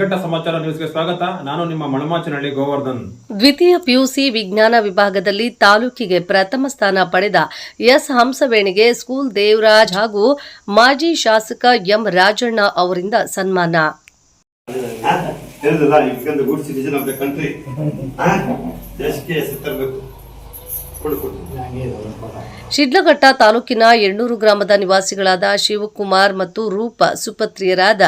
ಶಿಡ್ಘಟ್ಟ ಸಮಾಚಾರ ನ್ಯೂಸ್ಗೆ ಸ್ವಾಗತ. ನಾನು ನಿಮ್ಮ ಮಳಮಾಚನಹಳ್ಳಿ ಗೋವರ್ಧನ್. ದ್ವಿತೀಯ ಪಿಯುಸಿ ವಿಜ್ಞಾನ ವಿಭಾಗದಲ್ಲಿ ತಾಲೂಕಿಗೆ ಪ್ರಥಮ ಸ್ಥಾನ ಪಡೆದ ಎಸ್. ಹಂಸವೇಣಿಗೆ ಸ್ಕೂಲ್ ದೇವರಾಜ್ ಹಾಗೂ ಮಾಜಿ ಶಾಸಕ ಎಂ. ರಾಜಣ್ಣ ಅವರಿಂದ ಸನ್ಮಾನ. ಹೇಳಿದಲ್ಲ ಇಟ್ಕೊಂಡು good citizen of the country ದೇಶಕ್ಕೆ ಹೆಸರು ತರಬೇಕು ಕೊಡು ಕೊಡು ಶಿಡ್ಲಘಟ್ಟ ತಾಲೂಕಿನ ಎಣ್ಣೂರು ಗ್ರಾಮದ ನಿವಾಸಿಗಳಾದ ಶಿವಕುಮಾರ್ ಮತ್ತು ರೂಪ ಸುಪತ್ರಿಯರಾದ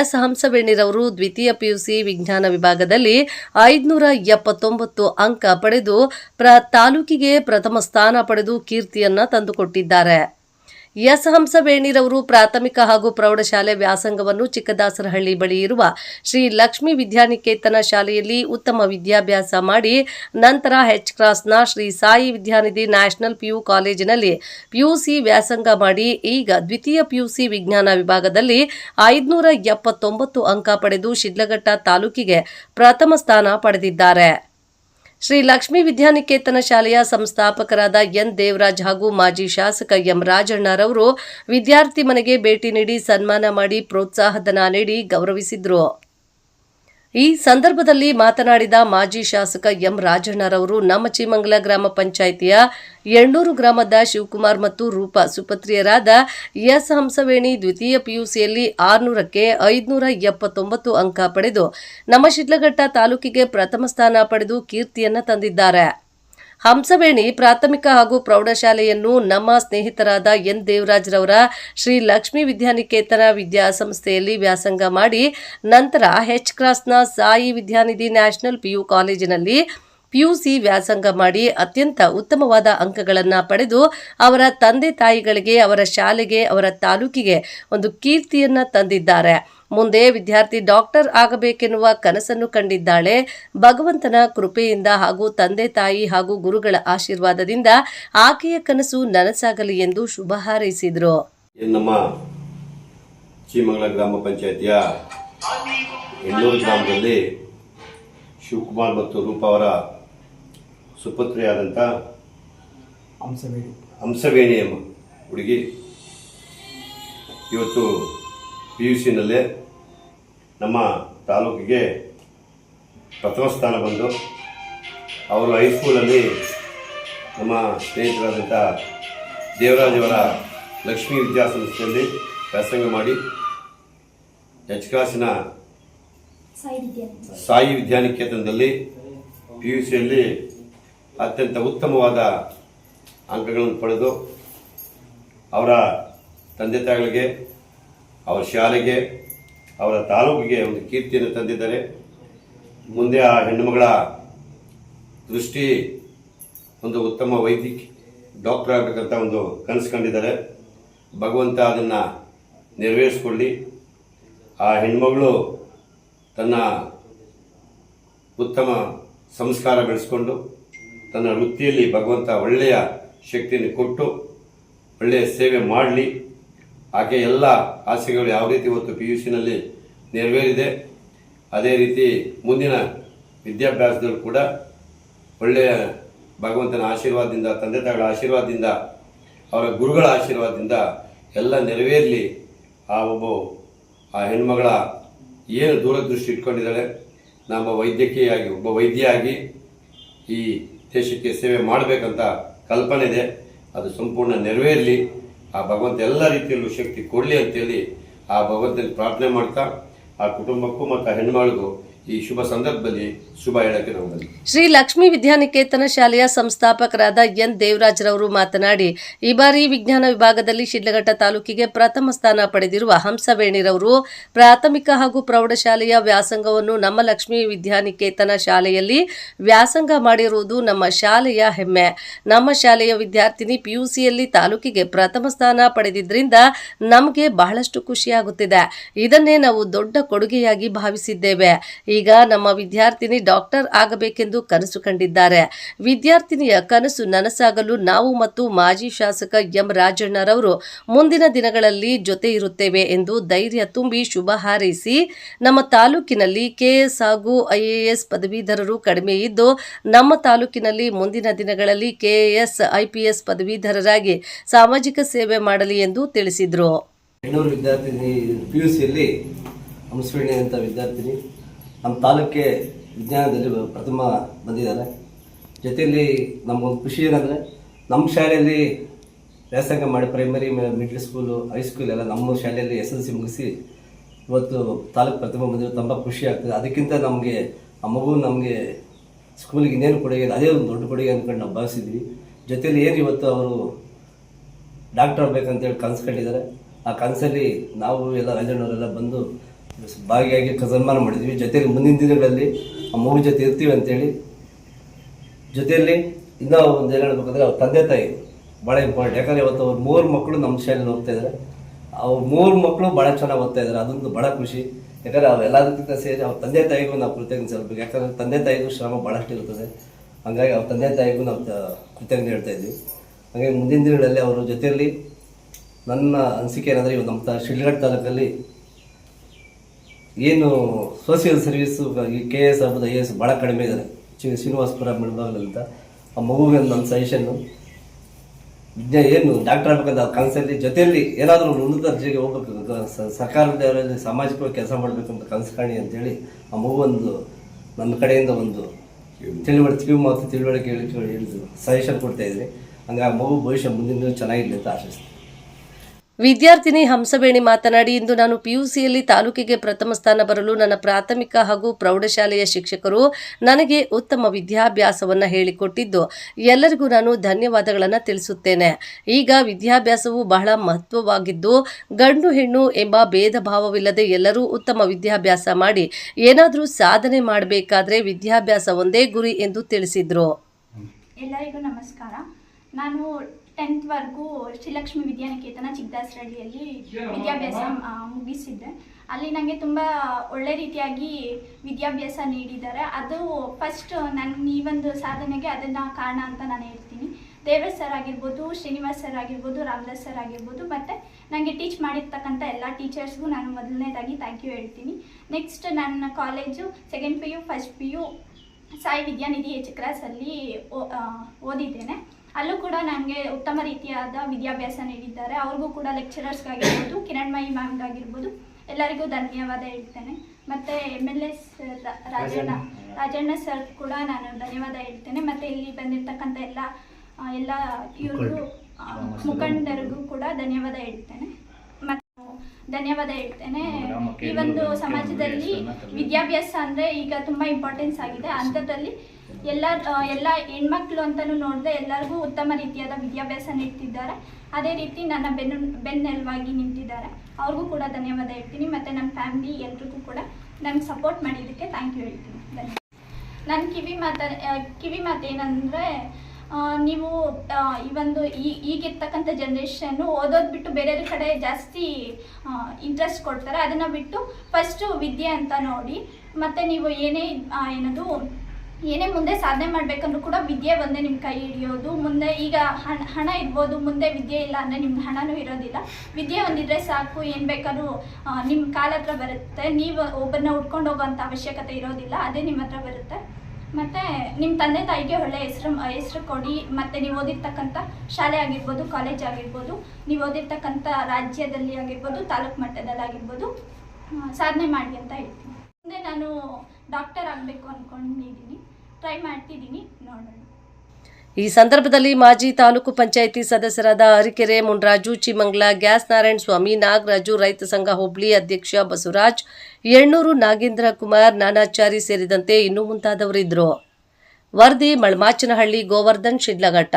ಎಸ್ ಹಂಸವೇಣಿರವರು ದ್ವಿತೀಯ ಪಿಯುಸಿ ವಿಜ್ಞಾನ ವಿಭಾಗದಲ್ಲಿ ಐದುನೂರ ಎಪ್ಪತ್ತೊಂಬತ್ತು ಅಂಕ ಪಡೆದು ಪ್ರ ತಾಲೂಕಿಗೆ ಪ್ರಥಮ ಸ್ಥಾನ ಪಡೆದು ಕೀರ್ತಿಯನ್ನ ತಂದುಕೊಟ್ಟಿದ್ದಾರೆ. ಎಸ್ ಹಂಸವೇಣಿರವರು ಪ್ರಾಥಮಿಕ ಹಾಗೂ ಪ್ರೌಢಶಾಲೆ ವ್ಯಾಸಂಗವನ್ನು ಚಿಕ್ಕದಾಸರಹಳ್ಳಿ ಬಳಿ ಇರುವ ಶ್ರೀ ಲಕ್ಷ್ಮೀ ವಿದ್ಯಾನಿಕೇತನ ಶಾಲೆಯಲ್ಲಿ ಉತ್ತಮ ವಿದ್ಯಾಭ್ಯಾಸ ಮಾಡಿ ನಂತರ ಹೆಚ್ ಕ್ರಾಸ್ನ ಶ್ರೀ ಸಾಯಿ ವಿದ್ಯಾನಿಧಿ ನ್ಯಾಷನಲ್ ಪಿಯು ಕಾಲೇಜಿನಲ್ಲಿ ಪಿಯುಸಿ ವ್ಯಾಸಂಗ ಮಾಡಿ ಈಗ ದ್ವಿತೀಯ ಪಿಯುಸಿ ವಿಜ್ಞಾನ ವಿಭಾಗದಲ್ಲಿ ಐದುನೂರ ಎಪ್ಪತ್ತೊಂಬತ್ತು ಅಂಕ ಪಡೆದು ಶಿಡ್ಲಘಟ್ಟ ತಾಲೂಕಿಗೆ ಪ್ರಥಮ ಸ್ಥಾನ ಪಡೆದಿದ್ದಾರೆ. ಶ್ರೀ ಲಕ್ಷ್ಮೀ ವಿದ್ಯಾನಿಕೇತನ ಶಾಲೆಯ ಸಂಸ್ಥಾಪಕರಾದ ಎನ್ ದೇವರಾಜ್ ಹಾಗೂ ಮಾಜಿ ಶಾಸಕ ಎಂ ರಾಜಣ್ಣರವರು ವಿದ್ಯಾರ್ಥಿ ಮನೆಗೆ ಭೇಟಿ ನೀಡಿ ಸನ್ಮಾನ ಮಾಡಿ ಪ್ರೋತ್ಸಾಹಧನ ನೀಡಿ ಗೌರವಿಸಿದ್ರು. ಈ ಸಂದರ್ಭದಲ್ಲಿ ಮಾತನಾಡಿದ ಮಾಜಿ ಶಾಸಕ ಎಂ ರಾಜಣ್ಣರವರು, ನಮ್ಮ ಚಿಮಂಗಲ ಗ್ರಾಮ ಪಂಚಾಯಿತಿಯ ಎಣ್ಣೂರು ಗ್ರಾಮದ ಶಿವಕುಮಾರ್ ಮತ್ತು ರೂಪ ಸುಪತ್ರಿಯರಾದ ಎಸ್ ಹಂಸವೇಣಿ ದ್ವಿತೀಯ ಪಿಯುಸಿಯಲ್ಲಿ ಆರುನೂರಕ್ಕೆ ಐದುನೂರ ಎಪ್ಪತ್ತೊಂಬತ್ತು ಅಂಕ ಪಡೆದು ನಮ್ಮ ಶಿಡ್ಲಘಟ್ಟ ತಾಲೂಕಿಗೆ ಪ್ರಥಮ ಸ್ಥಾನ ಪಡೆದು ಕೀರ್ತಿಯನ್ನು ತಂದಿದ್ದಾರೆ. ಹಂಸವೇಣಿ ಪ್ರಾಥಮಿಕ ಹಾಗೂ ಪ್ರೌಢಶಾಲೆಯನ್ನು ನಮ್ಮ ಸ್ನೇಹಿತರಾದ ಎನ್ ದೇವರಾಜ್ರವರ ಶ್ರೀ ಲಕ್ಷ್ಮೀ ವಿದ್ಯಾನಿಕೇತನ ವಿದ್ಯಾಸಂಸ್ಥೆಯಲ್ಲಿ ವ್ಯಾಸಂಗ ಮಾಡಿ ನಂತರ ಹೆಚ್ ಕ್ರಾಸ್ನ ಸಾಯಿ ವಿದ್ಯಾನಿಧಿ ನ್ಯಾಷನಲ್ ಪಿಯು ಕಾಲೇಜಿನಲ್ಲಿ ಪಿಯುಸಿ ವ್ಯಾಸಂಗ ಮಾಡಿ ಅತ್ಯಂತ ಉತ್ತಮವಾದ ಅಂಕಗಳನ್ನು ಪಡೆದು ಅವರ ತಂದೆ ತಾಯಿಗಳಿಗೆ, ಅವರ ಶಾಲೆಗೆ, ಅವರ ತಾಲೂಕಿಗೆ ಒಂದು ಕೀರ್ತಿಯನ್ನ ತಂದಿದ್ದಾರೆ. ಮುಂದೆ ವಿದ್ಯಾರ್ಥಿ ಡಾಕ್ಟರ್ ಆಗಬೇಕೆನ್ನುವ ಕನಸನ್ನು ಕಂಡಿದ್ದಾಳೆ. ಭಗವಂತನ ಕೃಪೆಯಿಂದ ಹಾಗೂ ತಂದೆ ತಾಯಿ ಹಾಗೂ ಗುರುಗಳ ಆಶೀರ್ವಾದದಿಂದ ಆಕೆಯ ಕನಸು ನನಸಾಗಲಿ ಎಂದು ಶುಭ ಹಾರೈಸಿದರು. ನಮ್ಮ ಗ್ರಾಮ ಪಂಚಾಯತಿಯ ಎಣ್ಣೂರು ಗ್ರಾಮದಲ್ಲಿ ಶಿವಕುಮಾರ್ ಮತ್ತು ರೂಪ ಅವರ ಸುಪುತ್ರಿಯಾದಂಥ ಹಂಸವೇಣಿ ಹಂಸವೇಣಿ ಎಂಬ ಹುಡುಗಿ ಇವತ್ತು ಪಿ ಯು ಸಿನಲ್ಲೇ ನಮ್ಮ ತಾಲೂಕಿಗೆ ಪ್ರಥಮ ಸ್ಥಾನ ಬಂದು ಅವರು ಹೈಸ್ಕೂಲಲ್ಲಿ ನಮ್ಮ ಸ್ನೇಹಿತರಾದಂಥ ದೇವರಾಜವರ ಲಕ್ಷ್ಮೀ ವಿದ್ಯಾಸಂಸ್ಥೆಯಲ್ಲಿ ವ್ಯಾಸಂಗ ಮಾಡಿ ಎಚ್ ಕ್ಲಾಸಿನ ಸಾಯಿ ವಿದ್ಯಾನಿಕೇತನದಲ್ಲಿ. ಪಿ ಯು ಸಿಯಲ್ಲಿ ಅತ್ಯಂತ ಉತ್ತಮವಾದ ಅಂಕಗಳನ್ನು ಪಡೆದು ಅವರ ತಂದೆ ತಾಯಿಗಳಿಗೆ, ಅವರ ಶಾಲೆಗೆ, ಅವರ ತಾಲೂಕಿಗೆ ಒಂದು ಕೀರ್ತಿಯನ್ನು ತಂದಿದ್ದಾರೆ. ಮುಂದೆ ಆ ಹೆಣ್ಣುಮಗಳ ದೃಷ್ಟಿ ಒಂದು ಉತ್ತಮ ವೈದ್ಯಕೀಯ ಡಾಕ್ಟರ್ ಆಗಬೇಕಂತ ಒಂದು ಕನಸು ಕಂಡಿದ್ದಾರೆ. ಭಗವಂತ ಅದನ್ನು ನೆರವೇರಿಸ್ಕೊಳ್ಳಿ. ಆ ಹೆಣ್ಮಗಳು ತನ್ನ ಉತ್ತಮ ಸಂಸ್ಕಾರ ಬೆಳೆಸ್ಕೊಂಡು ತನ್ನ ವೃತ್ತಿಯಲ್ಲಿ ಭಗವಂತ ಒಳ್ಳೆಯ ಶಕ್ತಿಯನ್ನು ಕೊಟ್ಟು, ಒಳ್ಳೆಯ ಸೇವೆ ಮಾಡಲಿ. ಆಕೆ ಎಲ್ಲ ಆಸೆಗಳು ಯಾವ ರೀತಿ ಇವತ್ತು ಪಿ ಯು ಸಿನಲ್ಲಿ ನೆರವೇರಿದೆ, ಅದೇ ರೀತಿ ಮುಂದಿನ ವಿದ್ಯಾಭ್ಯಾಸದಲ್ಲೂ ಕೂಡ ಒಳ್ಳೆಯ ಭಗವಂತನ ಆಶೀರ್ವಾದದಿಂದ, ತಂದೆ ತಾಯಿಗಳ ಆಶೀರ್ವಾದದಿಂದ, ಅವರ ಗುರುಗಳ ಆಶೀರ್ವಾದದಿಂದ ಎಲ್ಲ ನೆರವೇರಲಿ. ಆ ಒಬ್ಬ, ಆ ಹೆಣ್ಮಗಳ ಏನು ದೂರದೃಷ್ಟಿ ಇಟ್ಕೊಂಡಿದ್ದಾಳೆ ನಮ್ಮ ವೈದ್ಯಕೀಯಾಗಿ, ಒಬ್ಬ ವೈದ್ಯಯಾಗಿ ಈ ದೇಶಕ್ಕೆ ಸೇವೆ ಮಾಡಬೇಕಂತ ಕಲ್ಪನೆ ಇದೆ. ಅದು ಸಂಪೂರ್ಣ ನೆರವೇರಲಿ. ಆ ಭಗವಂತ ಎಲ್ಲ ರೀತಿಯಲ್ಲೂ ಶಕ್ತಿ ಕೊಡಲಿ ಅಂತೇಳಿ ಆ ಭಗವಂತನ ಪ್ರಾರ್ಥನೆ ಮಾಡ್ತಾ, ಆ ಕುಟುಂಬಕ್ಕೂ ಮತ್ತು ಆ ಹೆಣ್ಮಗಳಿಗೂ ಈ ಶುಭ ಸಂದರ್ಭದಲ್ಲಿ ಶುಭ ಹೇಳಕ್ಕೆ ನಾವು. ಶ್ರೀ ಲಕ್ಷ್ಮೀ ವಿದ್ಯಾನಿಕೇತನ ಶಾಲೆಯ ಸಂಸ್ಥಾಪಕರಾದ ಎನ್. ದೇವರಾಜ್ರವರು ಮಾತನಾಡಿ, ಈ ಬಾರಿ ವಿಜ್ಞಾನ ವಿಭಾಗದಲ್ಲಿ ಶಿಡ್ಲಘಟ್ಟ ತಾಲೂಕಿಗೆ ಪ್ರಥಮ ಸ್ಥಾನ ಪಡೆದಿರುವ ಹಂಸವೇಣಿರವರು ಪ್ರಾಥಮಿಕ ಹಾಗೂ ಪ್ರೌಢಶಾಲೆಯ ವ್ಯಾಸಂಗವನ್ನು ನಮ್ಮ ಲಕ್ಷ್ಮೀ ವಿದ್ಯಾನಿಕೇತನ ಶಾಲೆಯಲ್ಲಿ ವ್ಯಾಸಂಗ ಮಾಡಿರುವುದು ನಮ್ಮ ಶಾಲೆಯ ಹೆಮ್ಮೆ. ನಮ್ಮ ಶಾಲೆಯ ವಿದ್ಯಾರ್ಥಿನಿ ಪಿಯುಸಿಯಲ್ಲಿ ತಾಲೂಕಿಗೆ ಪ್ರಥಮ ಸ್ಥಾನ ಪಡೆದಿದ್ದರಿಂದ ನಮಗೆ ಬಹಳಷ್ಟು ಖುಷಿಯಾಗುತ್ತಿದೆ. ಇದನ್ನೇ ನಾವು ದೊಡ್ಡ ಕೊಡುಗೆಯಾಗಿ ಭಾವಿಸಿದ್ದೇವೆ. ಈಗ ನಮ್ಮ ವಿದ್ಯಾರ್ಥಿನಿ ಡಾಕ್ಟರ್ ಆಗಬೇಕೆಂದು ಕನಸು ಕಂಡಿದ್ದಾರೆ. ವಿದ್ಯಾರ್ಥಿನಿಯ ಕನಸು ನನಸಾಗಲು ನಾವು ಮತ್ತು ಮಾಜಿ ಶಾಸಕ ಎಂ ರಾಜಣ್ಣರವರು ಮುಂದಿನ ದಿನಗಳಲ್ಲಿ ಜೊತೆ ಇರುತ್ತೇವೆ ಎಂದು ಧೈರ್ಯ ತುಂಬಿ ಶುಭ ಹಾರೈಸಿ, ನಮ್ಮ ತಾಲೂಕಿನಲ್ಲಿ ಕೆಎಸ್ ಹಾಗೂ ಐಎಎಸ್ ಪದವೀಧರರು ಕಡಿಮೆ ಇದ್ದು, ನಮ್ಮ ತಾಲೂಕಿನಲ್ಲಿ ಮುಂದಿನ ದಿನಗಳಲ್ಲಿ ಕೆಎಎಸ್, ಐಪಿಎಸ್ ಪದವೀಧರರಾಗಿ ಸಾಮಾಜಿಕ ಸೇವೆ ಮಾಡಲಿ ಎಂದು ತಿಳಿಸಿದರು. ವಿದ್ಯಾರ್ಥಿನಿ, ಪಿ ಯು ಸಿಯಲ್ಲಿ ಹಂಸವೇಣಿ ಅಂತ ವಿದ್ಯಾರ್ಥಿನಿ. ನಮ್ಮ ತಾಲೂಕೆ ವಿಜ್ಞಾನದಲ್ಲಿ ಪ್ರಥಮ ಬಂದಿದ್ದಾರೆ. ಜೊತೆಯಲ್ಲಿ ನಮಗೊಂದು ಖುಷಿ ಏನಂದರೆ, ನಮ್ಮ ಶಾಲೆಯಲ್ಲಿ ವ್ಯಾಸಂಗ ಮಾಡಿ ಪ್ರೈಮರಿ ಮಿಡ್ಲ್ ಸ್ಕೂಲು ಹೈಸ್ಕೂಲ್ ಎಲ್ಲ ನಮ್ಮ ಶಾಲೆಯಲ್ಲಿ ಎಸ್ ಎಲ್ ಸಿ ಮುಗಿಸಿ ಇವತ್ತು ತಾಲೂಕು ಪ್ರಥಮ ಬಂದಿರೋ ತುಂಬ ಖುಷಿ ಆಗ್ತದೆ. ಅದಕ್ಕಿಂತ ನಮಗೆ, ಆ ಮಗು ನಮಗೆ ಸ್ಕೂಲಿಗೆ ಇನ್ನೇನು ಕೊಡುಗೆ ಅದೇ ಒಂದು ದೊಡ್ಡ ಕೊಡುಗೆ ಅಂದ್ಕೊಂಡು ನಾವು ಭಾವಿಸಿದ್ವಿ. ಜೊತೆಯಲ್ಲಿ ಏನು ಇವತ್ತು ಅವರು ಡಾಕ್ಟರ್ ಆಗ್ಬೇಕಂತೇಳಿ ಕನಸು ಕಂಡಿದ್ದಾರೆ ಆ ಕನಸಲ್ಲಿ ನಾವು ಎಲ್ಲ ರಾಜಣ್ಣವರೆಲ್ಲ ಬಂದು ಭಾಗಿಯಾಗಿ ಸನ್ಮಾನ ಮಾಡಿದ್ವಿ. ಜೊತೆಯಲ್ಲಿ ಮುಂದಿನ ದಿನಗಳಲ್ಲಿ ಆ ಮಗು ಜೊತೆ ಇರ್ತೀವಿ ಅಂತೇಳಿ. ಜೊತೆಯಲ್ಲಿ ಇನ್ನೂ ಒಂದು ಏನು ಹೇಳ್ಬೇಕಂದ್ರೆ, ಅವ್ರ ತಂದೆ ತಾಯಿ ಭಾಳ ಇಂಪಾರ್ಟೆಂಟ್ ಯಾಕಂದರೆ ಇವತ್ತು ಅವ್ರ ಮೂರು ಮಕ್ಕಳು ನಮ್ಮ ಶಾಲೆಯಲ್ಲಿ ಹೋಗ್ತಾ ಇದ್ದಾರೆ ಅವ್ರ ಮೂರು ಮಕ್ಕಳು ಭಾಳ ಚೆನ್ನಾಗಿ ಓದ್ತಾ ಇದ್ದಾರೆ ಅದೊಂದು ಭಾಳ ಖುಷಿ. ಯಾಕಂದರೆ ಅವ್ರು ಎಲ್ಲದಕ್ಕಿಂತ ಸೇರಿ ಅವ್ರ ತಂದೆ ತಾಯಿಗೂ ನಾವು ಕೃತಜ್ಞತೆ ಹೇಳ್ಬೇಕು ಯಾಕಂದರೆ ತಂದೆ ತಾಯಿಗೂ ಶ್ರಮ ಭಾಳಷ್ಟು ಇರ್ತದೆ. ಹಾಗಾಗಿ ಅವ್ರ ತಂದೆ ತಾಯಿಗೂ ನಾವು ಕೃತಜ್ಞತೆ ಹೇಳ್ತಾ ಇದ್ವಿ. ಹಾಗಾಗಿ ಮುಂದಿನ ದಿನಗಳಲ್ಲಿ ಅವರ ಜೊತೆಯಲ್ಲಿ ನನ್ನ ಅನಿಸಿಕೆ ಏನಂದರೆ ಇವಾಗ ನಮ್ಮ ತ, ಶಿಡ್ಲಘಟ್ಟ ತಾಲೂಕಲ್ಲಿ ಏನು ಸೋಷಿಯಲ್ ಸರ್ವಿಸು ಈ ಕೆ ಎಸ್ ಆಗ್ಬೋದು ಐ ಎ ಎಸ್ ಭಾಳ ಕಡಿಮೆ ಇದ್ದಾರೆ ಚಿ ಶ್ರೀನಿವಾಸಪುರ ಅಂತ ಆ ಮಗುವಿಗೆ ನನ್ನ ಸಜೆಷನ್ನು ವಿಜ್ಞಾ ಏನು ಡಾಕ್ಟರ್ ಆಗ್ಬೇಕಂತ ಕನಸಲ್ಲಿ ಜೊತೆಯಲ್ಲಿ ಏನಾದರೂ ಉನ್ನತ ದರ್ಜೆಗೆ ಹೋಗ್ಬೇಕು. ಸರ್ಕಾರದವರಲ್ಲಿ ಸಾಮಾಜಿಕವಾಗಿ ಕೆಲಸ ಮಾಡಬೇಕು ಅಂತ ಕನಸು ಕಾಣಿ ಅಂತೇಳಿ ಆ ಮಗುವೊಂದು ಒಂದು ನನ್ನ ಕಡೆಯಿಂದ ಒಂದು ತಿಳಿವಳಿಕೆ ಕಿವಿ ಮಾತು ತಿಳುವಳಿಕೆ ಹೇಳಿ ಹೇಳಿದ್ರು ಸಜೆಷನ್ ಕೊಡ್ತಾ ಇದ್ರಿ ಹಂಗೆ ಆ ಮಗು ಭವಿಷ್ಯ ಮುಂದಿನ ದಿನ ಚೆನ್ನಾಗಿರಲಿ ಅಂತ ಆಶಿಸ್ತೀನಿ. ವಿದ್ಯಾರ್ಥಿನಿ ಹಂಸಬೇಣಿ ಮಾತನಾಡಿ, ಇಂದು ನಾನು ಪಿಯುಸಿಯಲ್ಲಿ ತಾಲೂಕಿಗೆ ಪ್ರಥಮ ಸ್ಥಾನ ಬರಲು ನನ್ನ ಪ್ರಾಥಮಿಕ ಹಾಗೂ ಪ್ರೌಢಶಾಲೆಯ ಶಿಕ್ಷಕರು ನನಗೆ ಉತ್ತಮ ವಿದ್ಯಾಭ್ಯಾಸವನ್ನು ಹೇಳಿಕೊಟ್ಟಿದ್ದು, ಎಲ್ಲರಿಗೂ ನಾನು ಧನ್ಯವಾದಗಳನ್ನು ತಿಳಿಸುತ್ತೇನೆ. ಈಗ ವಿದ್ಯಾಭ್ಯಾಸವು ಬಹಳ ಮಹತ್ವವಾಗಿದ್ದು, ಗಂಡು ಹೆಣ್ಣು ಎಂಬ ಭೇದ ಭಾವವಿಲ್ಲದೆ ಎಲ್ಲರೂ ಉತ್ತಮ ವಿದ್ಯಾಭ್ಯಾಸ ಮಾಡಿ, ಏನಾದರೂ ಸಾಧನೆ ಮಾಡಬೇಕಾದ್ರೆ ವಿದ್ಯಾಭ್ಯಾಸ ಒಂದೇ ಗುರಿ ಎಂದು ತಿಳಿಸಿದರು. ಎಲ್ಲರಿಗೂ ನಮಸ್ಕಾರ. ನಾನು ಟೆಂತ್ವರೆಗೂ ಶ್ರೀಲಕ್ಷ್ಮಿ ವಿದ್ಯಾನಿಕೇತನ ಚಿಕ್ಕದಾಸರಳ್ಳಿಯಲ್ಲಿ ವಿದ್ಯಾಭ್ಯಾಸ ಮುಗಿಸಿದ್ದೆ. ಅಲ್ಲಿ ನನಗೆ ತುಂಬ ಒಳ್ಳೆ ರೀತಿಯಾಗಿ ವಿದ್ಯಾಭ್ಯಾಸ ನೀಡಿದ್ದಾರೆ. ಅದು ಫಸ್ಟ್ ನನ್ನ ಈ ಒಂದು ಸಾಧನೆಗೆ ಅದನ್ನು ಕಾರಣ ಅಂತ ನಾನು ಹೇಳ್ತೀನಿ. ದೇವೇಶ್ ಸರ್ ಆಗಿರ್ಬೋದು ಶ್ರೀನಿವಾಸ್ ಸರ್ ಆಗಿರ್ಬೋದು ರಾಮದಾಸ್ ಸರ್ ಆಗಿರ್ಬೋದು ಮತ್ತು ನನಗೆ ಟೀಚ್ ಮಾಡಿರ್ತಕ್ಕಂಥ ಎಲ್ಲ ಟೀಚರ್ಸ್ಗೂ ನಾನು ಮೊದಲನೇದಾಗಿ ಥ್ಯಾಂಕ್ ಯು ಹೇಳ್ತೀನಿ. ನೆಕ್ಸ್ಟ್ ನನ್ನ college second P U first P U Sai Vidyanidhi H ಕ್ರಾಸಲ್ಲಿ ಓ- ಓದಿದ್ದೇನೆ. ಅಲ್ಲೂ ಕೂಡ ನನಗೆ ಉತ್ತಮ ರೀತಿಯಾದ ವಿದ್ಯಾಭ್ಯಾಸ ನೀಡಿದ್ದಾರೆ. ಅವ್ರಿಗೂ ಕೂಡ ಲೆಕ್ಚರರ್ಸ್ಗಾಗಿರ್ಬೋದು ಕಿರಣ್ಮಯಿ ಮ್ಯಾಮ್ಗಾಗಿರ್ಬೋದು ಎಲ್ಲರಿಗೂ ಧನ್ಯವಾದ ಹೇಳ್ತೇನೆ. ಮತ್ತು M L S Rajanna Rajanna sir ಕೂಡ ನಾನು ಧನ್ಯವಾದ ಹೇಳ್ತೇನೆ. ಮತ್ತು ಇಲ್ಲಿ ಬಂದಿರತಕ್ಕಂಥ ಎಲ್ಲ ಎಲ್ಲ ಇವರಿಗೂ ಮುಖಂಡರಿಗೂ ಕೂಡ ಧನ್ಯವಾದ ಹೇಳ್ತೇನೆ. ಮತ್ತು ಧನ್ಯವಾದ ಹೇಳ್ತೇನೆ. ಈ ಒಂದು ಸಮಾಜದಲ್ಲಿ ವಿದ್ಯಾಭ್ಯಾಸ ಅಂದರೆ ಈಗ ತುಂಬ ಇಂಪಾರ್ಟೆನ್ಸ್ ಆಗಿದೆ. ಅಂಥದ್ರಲ್ಲಿ ಎಲ್ಲ ಎಲ್ಲ ಹೆಣ್ಮಕ್ಳು ಅಂತಲೂ ನೋಡಿದ್ರೆ ಎಲ್ಲರಿಗೂ ಉತ್ತಮ ರೀತಿಯಾದ ವಿದ್ಯಾಭ್ಯಾಸ ನೀಡ್ತಿದ್ದಾರೆ ಅದೇ ರೀತಿ ನನ್ನ ಬೆನ್ನು, ಬೆನ್ನೆಲುವಾಗಿ ನಿಂತಿದ್ದಾರೆ. ಅವ್ರಿಗೂ ಕೂಡ ಧನ್ಯವಾದ ಹೇಳ್ತೀನಿ. ಮತ್ತು ನಮ್ಮ ಫ್ಯಾಮಿಲಿ ಎಲ್ರಿಗೂ ಕೂಡ ನನಗೆ ಸಪೋರ್ಟ್ ಮಾಡಿದ್ದಕ್ಕೆ ಥ್ಯಾಂಕ್ ಯು ಹೇಳ್ತೀನಿ. ನನ್ನ ಕಿವಿ ಮಾತ ಕಿವಿ ಕಿವಿ ಮಾತೇನಂದರೆ ನೀವು ಈ ಒಂದು ಈ, ಈಗಿರ್ತಕ್ಕಂಥ ಜನ್ರೇಷನ್ನು ಓದೋದು ಬಿಟ್ಟು ಬೇರೆ ಕಡೆ ಜಾಸ್ತಿ ಇಂಟ್ರೆಸ್ಟ್ ಕೊಡ್ತಾರೆ. ಅದನ್ನು ಬಿಟ್ಟು ಫಸ್ಟು ವಿದ್ಯೆ ಅಂತ ನೋಡಿ. ಮತ್ತು ನೀವು ಏನೇ ಏನದು ಏನೇ ಮುಂದೆ ಸಾಧನೆ ಮಾಡ್ಬೇಕಂದ್ರೂ ಕೂಡ ವಿದ್ಯೆ ಒಂದೇ ನಿಮ್ಮ ಕೈ ಹಿಡಿಯೋದು, ಮುಂದೆ ಈಗ ಹಣ ಹಣ ಇರ್ಬೋದು, ಮುಂದೆ ವಿದ್ಯೆ ಇಲ್ಲ ಅಂದರೆ ನಿಮ್ಮ ಹಣನೂ ಇರೋದಿಲ್ಲ. ವಿದ್ಯೆ ಒಂದಿದ್ರೆ ಸಾಕು, ಏನು ಬೇಕಾದ್ರೂ ನಿಮ್ಮ ಕಾಲ ಹತ್ರ ಬರುತ್ತೆ. ನೀವು ಒಬ್ಬರನ್ನ ಉಟ್ಕೊಂಡು ಹೋಗೋಂಥ ಅವಶ್ಯಕತೆ ಇರೋದಿಲ್ಲ, ಅದೇ ನಿಮ್ಮ ಹತ್ರ ಬರುತ್ತೆ. ಮತ್ತು ನಿಮ್ಮ ತಂದೆ ತಾಯಿಗೆ ಒಳ್ಳೆ ಹೆಸರು ಹೆಸರು ಕೊಡಿ. ಮತ್ತು ನೀವು ಓದಿರ್ತಕ್ಕಂಥ ಶಾಲೆ ಆಗಿರ್ಬೋದು, ಕಾಲೇಜ್ ಆಗಿರ್ಬೋದು, ನೀವು ಓದಿರ್ತಕ್ಕಂಥ ರಾಜ್ಯದಲ್ಲಿ ಆಗಿರ್ಬೋದು, ತಾಲೂಕು ಮಟ್ಟದಲ್ಲಿ ಆಗಿರ್ಬೋದು ಸಾಧನೆ ಮಾಡಿ ಅಂತ ಹೇಳ್ತೀನಿ. ಮುಂದೆ ನಾನು ಡಾಕ್ಟರ್ ಆಗಬೇಕು ಅಂದ್ಕೊಂಡಿದ್ದೀನಿ ಟ್ರೈ ಮಾಡ್ತಿದ್ದೀನಿ, ನೋಡೋಣ. ಈ ಸಂದರ್ಭದಲ್ಲಿ ಮಾಜಿ ತಾಲೂಕು ಪಂಚಾಯಿತಿ ಸದಸ್ಯರಾದ ಅರಿಕೆರೆ, ಮುನ್ರಾಜು, ಚಿಮಂಗ್ಲ ಗ್ಯಾಸ್ ನಾರಾಯಣ ಸ್ವಾಮಿ, ನಾಗರಾಜು, ರೈತ ಸಂಘ ಹುಬ್ಳಿ ಅಧ್ಯಕ್ಷ ಬಸವರಾಜ್ ಎಣ್ಣೂರು ನಾಗೇಂದ್ರ ಕುಮಾರ್ ನಾನಾಚಾರಿ ಸೇರಿದಂತೆ ಇನ್ನೂ ಮುಂತಾದವರಿದ್ದರು. ವರದಿ, ಮಳಮಾಚನಹಳ್ಳಿ, ಗೋವರ್ಧನ್, ಶಿಡ್ಲಘಟ್ಟ.